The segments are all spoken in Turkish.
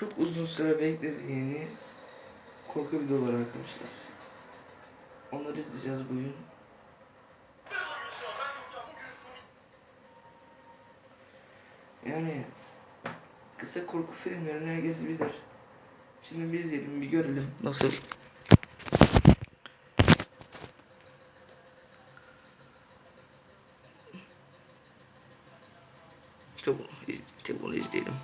Çok uzun süre beklediğiniz korku videoları arkadaşlar. Onları izleyeceğiz bugün. Yani kısa korku filmlerini herkes bilir. Şimdi biz izleyelim bir görelim nasıl. Tabi tabi bunu izleyelim.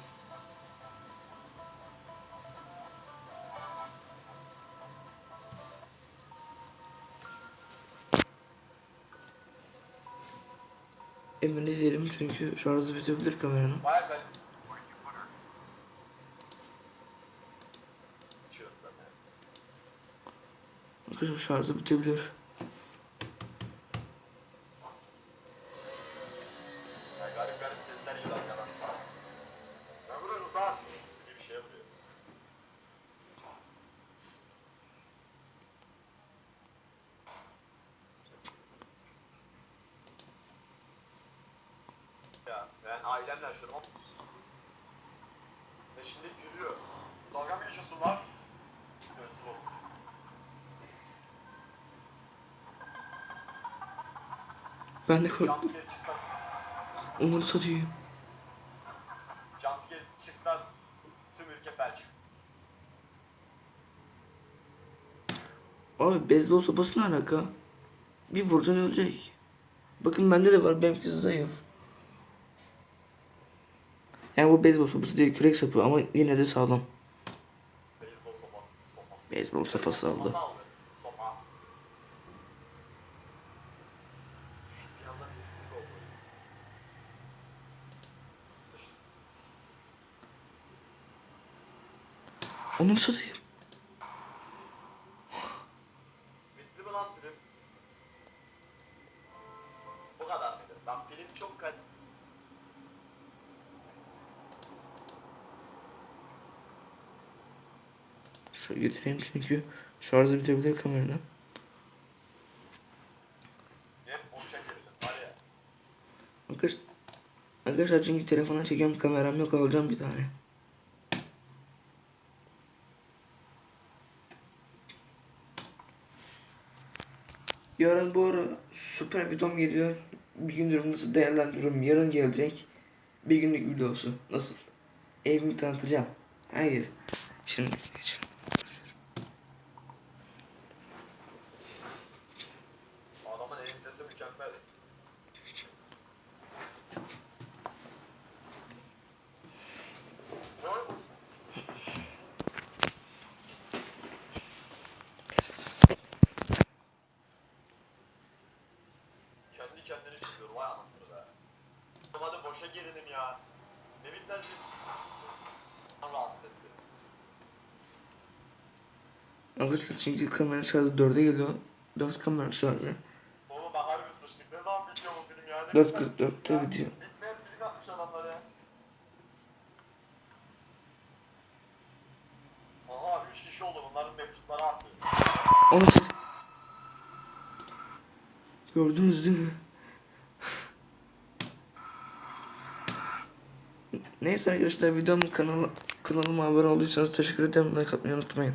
Hemen izleyelim çünkü şarjı bitebilir kameranın. Arkadaşlar şarjı bitebilir. Ben ailemle yaşıyorum. Ve şimdi gülüyor. Dalga mı geçiyorsun lan? Psikolojisi bozmuş. Ben de korktum. Jumpscare çıksa, Onu satayım. jumpscare çıksa tüm ülke felç. Abi beyzbol sopası ne alaka? Bir vuracaksın ölecek. Bakın bende de var benimki zayıf. Yani bu beyzbol sopası değil kürek sapı ama yine de sağlam. Beyzbol sopası. sopası. Beyzbol sopası aldı. Sopa. Onu satayım. Bitti mi lan film? Bu kadar mıydı? Bak film çok kal... Şöyle getireyim çünkü şarjı bitebilir kameranın. Arkadaşlar, arkadaşlar çünkü telefona çekiyorum kameram yok alacağım bir tane. Yarın bu ara süper videom geliyor. Bir gündür nasıl değerlendiriyorum. Yarın gelecek. Bir günlük videosu. Nasıl? Evimi tanıtacağım. Hayır. Şimdi geçelim. Kendini çiziyor vay anasını be. Hadi boşa gerilim ya. Ne bitmez bir... Rahatsız etti. Arkadaşlar çünkü kamera şarjı 4'e geliyor. 4 kamera şarjı. Oğlum bak harbi sıçtık. Ne zaman bitiyor bu film ya? Ne 4.44'te bitmez- bitiyor. Bitmeyen film yapmış adamlar ya. Aha 3 kişi oldu. Bunların mektupları artıyor. Onu Gördünüz değil mi? Neyse arkadaşlar videomun kanalı, kanalıma abone olduysanız teşekkür ederim. Like atmayı unutmayın.